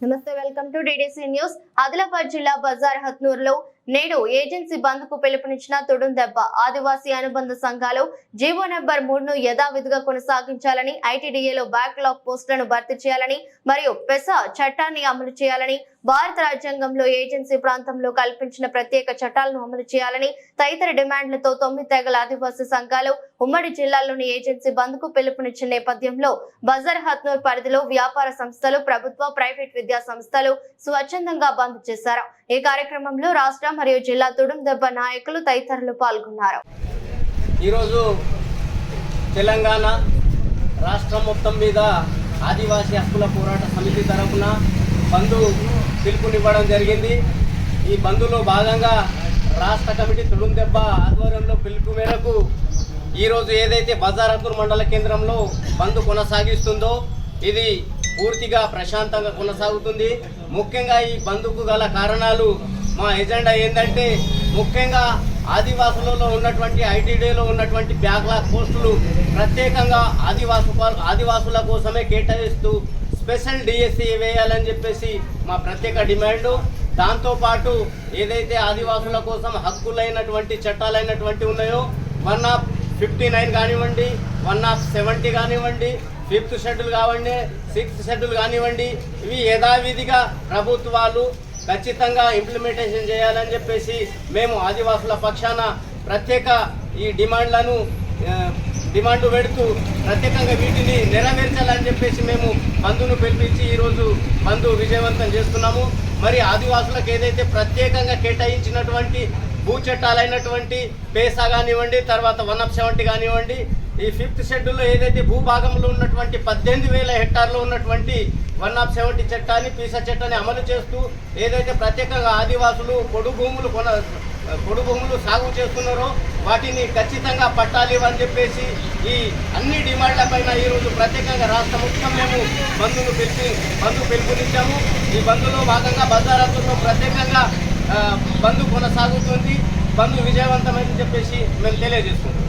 నమస్తే welcome to DDC news Adilabad జిల్లా బజార్ హత్నూర్లో నేడు ఏజెన్సీ బంద్కు పిలుపునిచ్చిన తుడుం దెబ్బ. ఆదివాసీ అనుబంధ సంఘాలు జీవో నెంబర్ మూడును యథావిధిగా కొనసాగించాలని ఐటీడీఏలో బ్యాక్లాగ్ పోస్టులను భర్తీ చేయాలని మరియు పెసా చట్టాన్ని అమలు చేయాలని భారత రాజ్యాంగంలో ఏజెన్సీ ప్రాంతంలో కల్పించిన ప్రత్యేక చట్టాలను అమలు చేయాలని తదితర డిమాండ్లతో తొమ్మిది తెగల ఆదివాసీ సంఘాలు ఉమ్మడి జిల్లాలోని ఏజెన్సీ బంద్కు పిలుపునిచ్చిన నేపథ్యంలో బజార్ హత్నూర్ పరిధిలో వ్యాపార సంస్థలు ప్రభుత్వ ప్రైవేట్ విద్యా సంస్థలు స్వచ్ఛందంగా బంద్ చేశారు. ఈ కార్యక్రమంలో రాష్ట్ర మరియు జిల్లా తుడుం దెబ్బ నాయకులు తదితరులు పాల్గొన్నారు. ఈరోజు తెలంగాణ రాష్ట్రం మొత్తం మీద ఆదివాసీ హక్కుల పోరాట సమితి తరఫున బంధు పిలుపునివ్వడం జరిగింది. ఈ బంధులో భాగంగా రాష్ట్ర కమిటీ తుడుందెబ్బ ఆధ్వర్యంలో పిలుపు మేరకు ఈరోజు ఏదైతే బజారతూర్ మండల కేంద్రంలో బంద్ కొనసాగిస్తుందో ఇది పూర్తిగా ప్రశాంతంగా కొనసాగుతుంది. ముఖ్యంగా ఈ బంధుకు గల కారణాలు మా ఎజెండా ఏంటంటే ముఖ్యంగా ఆదివాసులలో ఉన్నటువంటి ఐటీడీలో ఉన్నటువంటి బ్యాక్లాగ్ పోస్టులు ప్రత్యేకంగా ఆదివాసు ఆదివాసుల కోసమే కేటాయిస్తూ స్పెషల్ డిఎస్సి వేయాలని చెప్పేసి మా ప్రత్యేక డిమాండు. దాంతోపాటు ఏదైతే ఆదివాసుల కోసం హక్కులైనటువంటి చట్టాలైనటువంటి ఉన్నాయో వన్ ఆఫ్ ఫిఫ్టీ నైన్ కానివ్వండి వన్ ఆఫ్ సెవెంటీ కానివ్వండి ఫిఫ్త్ షెడ్యూల్ కావండి సిక్స్త్ షెడ్యూల్ కానివ్వండి ఇవి యథావిధిగా ప్రభుత్వాలు ఖచ్చితంగా ఇంప్లిమెంటేషన్ చేయాలని చెప్పేసి మేము ఆదివాసుల పక్షాన ప్రత్యేక ఈ డిమాండ్లను డిమాండ్ పెడుతూ ప్రత్యేకంగా వీటిని నెరవేర్చాలని చెప్పేసి మేము బంధును పిలిపించి ఈరోజు బంధు విజయవంతం చేస్తున్నాము. మరి ఆదివాసులకు ఏదైతే ప్రత్యేకంగా కేటాయించినటువంటి భూ చట్టాలైనటువంటి పేసా కానివ్వండి తర్వాత వన్ ఆఫ్ సెవెంటీ కానివ్వండి ఈ ఫిఫ్త్ షెడ్యూల్లో ఏదైతే భూభాగంలో ఉన్నటువంటి పద్దెనిమిది వేల హెక్టార్లో ఉన్నటువంటి వన్ ఆఫ్ సెవెంటీ చట్టాన్ని పీసా చట్టాన్ని అమలు చేస్తూ ఏదైతే ప్రత్యేకంగా ఆదివాసులు పొడు భూములు కొన పొడు భూములు సాగు చేస్తున్నారో వాటిని ఖచ్చితంగా పట్టాలి అని చెప్పేసి ఈ అన్ని డిమాండ్లపైన ఈరోజు ప్రత్యేకంగా రాష్ట్ర ముఖ్యం మేము బంధువులు పిలిచి బంధు పిలుపునిచ్చాము. ఈ బంధులో భాగంగా బజారత్తులో ప్రత్యేకంగా బంధు కొనసాగుతుంది. బంధు విజయవంతమని చెప్పేసి మేము తెలియజేస్తున్నాం